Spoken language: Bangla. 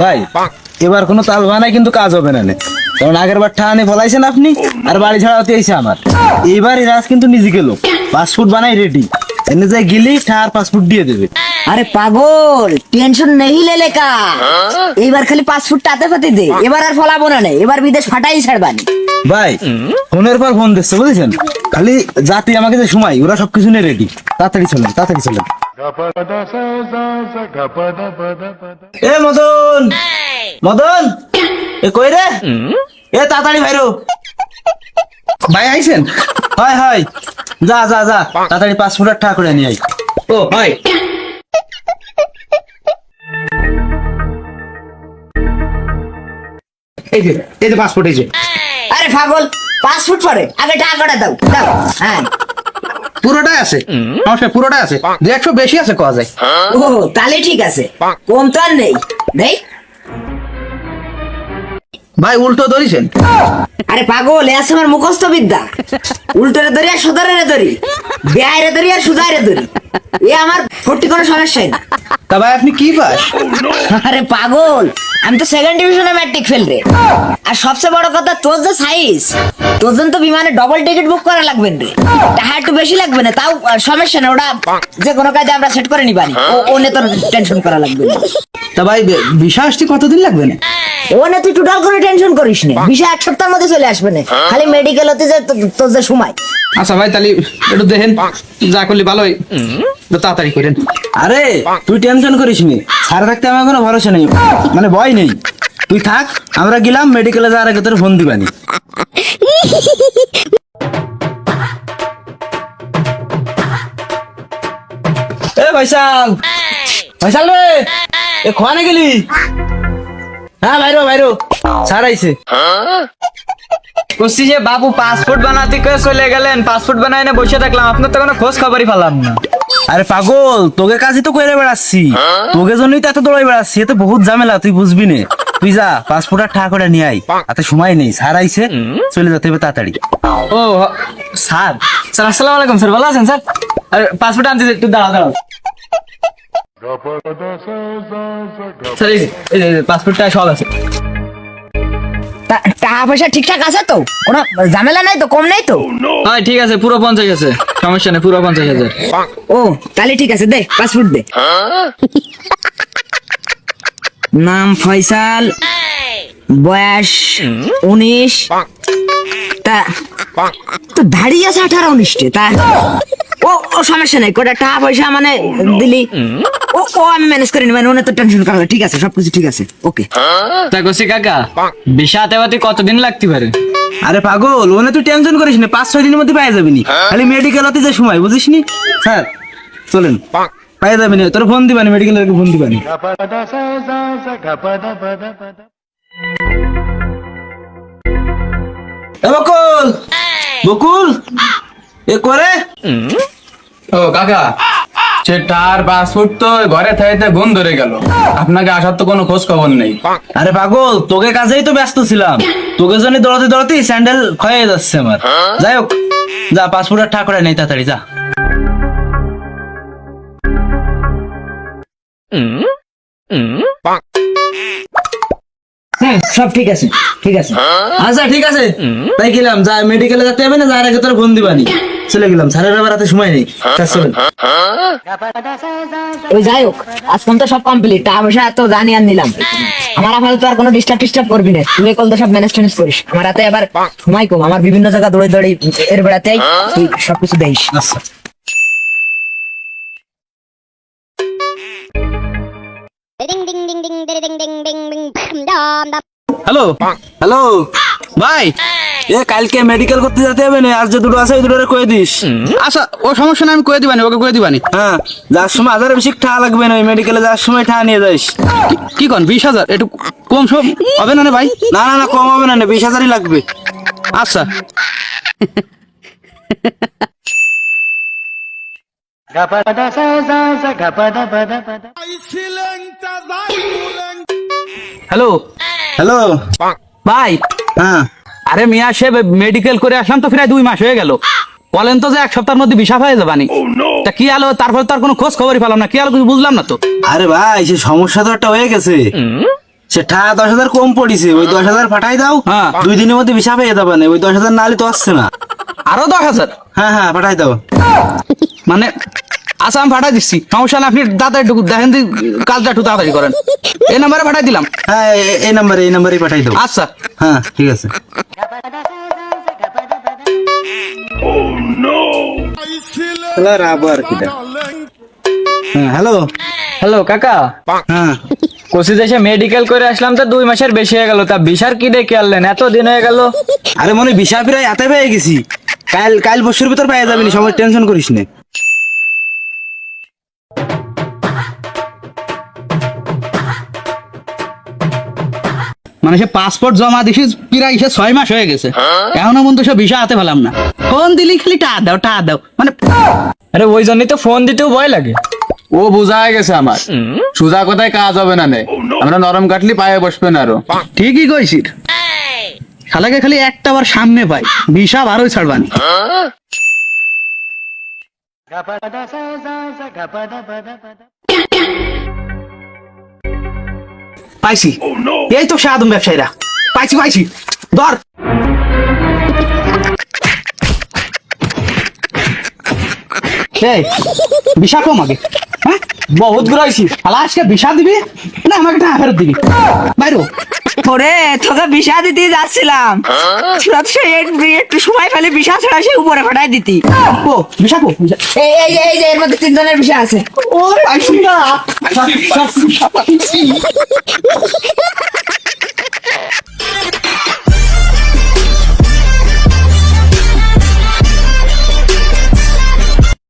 ভাই এবার কোনো তাল বানাই কিন্তু কাজ হবে না। কারণ আগের বার ঠানে ফলাইছেন আপনি আর বাড়ি ছাড়া হতে এসে আমার। এইবার রাজ কিন্তু নিজে গেল পাসপোর্ট বানাই রেডি এনে যাই গেলি ঠার পাসপোর্ট দিয়ে দেবে। আরে পাগল টেনশন নেই লেলে কা এইবার খালি পাসপোর্ট টাতে ফাতে দে। এবার আর ফলাবো না নে, এবার বিদেশ ফাটাই ছাড়বানি। ভাই ফোনের পর ফোন দিচ্ছে বুঝেছেন? খালি জাতি আমাকে যে সময় ওরা সবকিছু নিয়ে রেডি তাড়াতাড়ি চলেন তাড়াতাড়ি চলেন। এ মদন! মদন! এ কই রে? এ তাড়াতাড়ি ভাইরো ভাই আইছেন? হয় হয়। যা যা যা। তাড়াতাড়ি পাসপোর্ট ঠা করে নিয়ে আই ও হয় এই যে এই যে পাসপোর্ট এই যে। আরে পাগল পাসপোর্ট পরে। আগে টাকাটা দাও। দাও। হ্যাঁ। পুরোটাই আছে। নমস্কার পুরোটাই আছে। দু একশো বেশি আছে কোয়া যায়। ও তাহলে ঠিক আছে। কম তো আর নেই। নেই ভাই উল্টো ধরিছেন? আরে পাগল এ আছে আমার মুখস্থ বিদ্যা উল্টো রে ধরি আর সুদারে ধরি। বেয়ারে ধরি আর সুদারে ধরি। এ আমার ফোরটি কোনো সমস্যাই না। তা ভাই আপনি কি পাস আরে পাগল আমি তো সেকেন্ড ডিভিশনে ম্যাট্রিক ফেল রে। আর সবচেয়ে বড় কথা তোর যে সাইজ তোর জন্য তো বিমানে ডবল টিকিট বুক করা লাগবে রে। টাকা একটু বেশি লাগবে না তাও সমস্যা না ওটা যে কোনো কাজে আমরা সেট করে নিবানি। ও ও নিয়ে তোর টেনশন করা লাগবে না। তা ভাই ভিসা আসতে কতদিন লাগবে না? ও নিয়ে তুই টোটাল করে টেনশন করিস না। বিষয় এক সপ্তাহের মধ্যে চলে আসবে না। খালি মেডিকেল হতে যে তোর যে সময়। আচ্ছা ভাই তাহলে একটু দেখেন যা করলে ভালোই তাড়াতাড়ি করেন। আরে তুই টেনশন করিস নি। স্যার থাকতে আমার কোনো ভরসা নেই। মানে ভয় নেই। তুই থাক আমরা গেলাম মেডিকেলে যাওয়ার আগে তোর ফোন দিবানি। এ ভাইসাল। ভাইসাল রে এ খোয়ানে গেলি? হ্যাঁ ভাইরো ভাইরো। স্যার আইছে। বলছি যে বাবু পাসপোর্ট বানাতে করে চলে গেলেন। পাসপোর্ট বানায় না বসে থাকলাম। আপনার তো কোনো খোঁজ খবরই পেলাম না। আরে পাগল তোকে কাজই তো করে বেড়াচ্ছি। তোকে জন্যই তো এত দৌড়াই বেড়াচ্ছি এতে বহুত ঝামেলা তুই বুঝবি নে। তুই যা পাসপোর্ট আর ঠা করে নিয়ে আই এত সময় নেই স্যার আইছে চলে যেতে হবে তাড়াতাড়ি। ও স্যার। স্যার আসসালামু আলাইকুম স্যার ভালো আছেন স্যার? আরে পাসপোর্ট আনতে একটু দাঁড়াও দাঁড়াও। স্যার এই পাসপোর্টটা সব আছে। টাকা পয়সা ঠিকঠাক আছে তো? কোনো ঝামেলা নাই তো? কম নেই তো? হ্যাঁ ঠিক আছে পুরো পঞ্চাশ আছে। সমস্যা নেই পুরো পঞ্চাশ হাজার। ও তাহলে ঠিক আছে দে পাসপোর্ট দে। নাম ফয়সাল বয়স উনিশ। তা তো দাঁড়িয়ে আছে আঠারো উনিশটে তা ও সমস্যা নেই কোটা টাকা পয়সা মানে দিলি। ও ও আমি ম্যানেজ করে নিবেন ওনে তো টেনশন করা ঠিক আছে সবকিছু ঠিক আছে ওকে। তা কছি কাকা বিশা হাতে কতদিন লাগতে পারে? আরে পাগল ওনে তুই টেনশন করিস না পাঁচ ছয় দিনের মধ্যে পেয়ে যাবি নি খালি মেডিকেল হতে যে সময় বুঝিস নি স্যার চলেন। পেয়ে যাবি না তোর ফোন দিবানি মেডিকেলের ফোন দিবানি। বকুল! বকুল! এ করে? ও কাকা সেটার পাসপোর্ট তো ঘরে থাইতে গুণ ধরে গেল। আপনাকে আসার তো কোনো খোঁজ খবর নেই। আরে পাগল তোকে কাজেই তো ব্যস্ত ছিলাম। তোকে জন্য দৌড়াতে দৌড়াতে স্যান্ডেল ক্ষয়ে যাচ্ছে আমার। যাই হোক যা পাসপোর্ট আর ঠাকুরে নেই তাড়াতাড়ি যা। হ্যাঁ সব ঠিক আছে ঠিক আছে। আচ্ছা ঠিক আছে। তাই গেলাম যা মেডিকেলে যেতে হবে না যার আগে তোর ফোন দিবানি চলে গেলাম স্যারের আবার হাতে সময় নেই তা চলেন ওই যাই হোক আজকাল তো সব কমপ্লিট টাকা পয়সা এত জানি আর নিলাম আমার আপাতত আর কোনো ডিস্টার্ব টিস্টার্ব করবি না তুই কল তো সব ম্যানেজ ট্যানেজ করিস আমার হাতে এবার সময় কম আমার বিভিন্ন জায়গা দৌড়ে দৌড়ে এর বেড়াতেই তুই সবকিছু দেখিস আচ্ছা Ding ding ding ding ding ding ding ding ding dum dum dum. Hello? Hello? ভাই। এ কালকে মেডিকেল করতে যেতে হবে না আর যে দুটো আছে ওই দুটো কয়ে দিস। আচ্ছা ও সমস্যা না আমি কয়ে দিবানি ওকে কয়ে দিবানি। হ্যাঁ যার সময় হাজারে বেশি ঠা লাগবে না ওই মেডিকেলে যাওয়ার সময় ঠা নিয়ে যাইস। কি- কন বিশ হাজার? একটু কম সব হবে না রে ভাই? না না না কম হবে না না, বিশ হাজারই লাগবে। আচ্ছা। হ্যালো? হ্যালো ভাই। হ্যাঁ। আরে মিয়া সে মেডিকেল করে আসলাম তো প্রায় দুই মাস হয়ে গেল। বলেন তো যে এক সপ্তাহের মধ্যে বিষা হয়ে যাবানি তা কি আলো তারপরে তো আর কোনো খোঁজ খবরই পেলাম না। কি আলো কিছু বুঝলাম না তো? আরে ভাই সে সমস্যা তো একটা হয়ে গেছে। সেটা দশ হাজার কম পড়িছে। ওই দশ হাজার পাঠাই দাও হ্যাঁ। দুই দিনের মধ্যে ভিসা পেয়ে যাবে না। ওই দশ হাজার নালে তো আসছে না। আরও দশ হাজার? হ্যাঁ হ্যাঁ পাঠাই দাও। মানে আচ্ছা আমি পাঠাই দিচ্ছি। সমস্যা না আপনি তাড়াতাড়ি একটু দেখেন দি কাজটা একটু তাড়াতাড়ি করেন। এই নাম্বারে পাঠাই দিলাম। হ্যাঁ এই নাম্বারে এই নাম্বারেই পাঠাই দাও আচ্ছা। হ্যাঁ ঠিক আছে। হ্যালো আবার কিটা। হ্যাঁ হ্যালো। হ্যালো কাকা। হ্যাঁ। দেশে মেডিকেল করে আসলাম তো দুই মাসের বেশি হয়ে গেল। তা বিশার কি ডেকে আনলেন এত দিন হয়ে গেল। আরে মনে ভিসা প্রায় এতে পেয়ে গেছি। কাল কাল বছর ভিতর পেয়ে যাবি সময় টেনশন করিস না। মানে সে পাসপোর্ট জমা দিছি প্রায় সে ছয় মাস হয়ে গেছে। এখনও পর্যন্ত সে ভিসা হাতে পেলাম না। ফোন দিলি খালি টা দাও টা দাও মানে আরে ওই জন্যই তো ফোন দিতেও ভয় লাগে। ও বোঝা গেছে আমার। সুজা কোথায় কাজ হবে না নে? আমরা নরম কাটলি পায়ে বসবে না আরও। ঠিকই কইছিস। শালাকে খালি একটা বার সামনে পাই ভিসা বারোই ছাড়বানি। পাইছি এই তো সাধন ব্যবসায়ীরা পাইছি পাইছি ধর এই বিষা কম আগে হ্যাঁ বহুত ঘুরাইছি আলা আজকে বিষা দিবি না আমাকে টাকা ফেরত দিবি বাইরো ওরে তোকে বিষা দিতে যাচ্ছিলাম তোরা সে একটু- সময় পেলে বিষা ছাড়া সে উপরে ফাটাই দিতি ও বিষা কো এই এই যে এই যে এর মধ্যে তিনজনের বিষা আছে ও না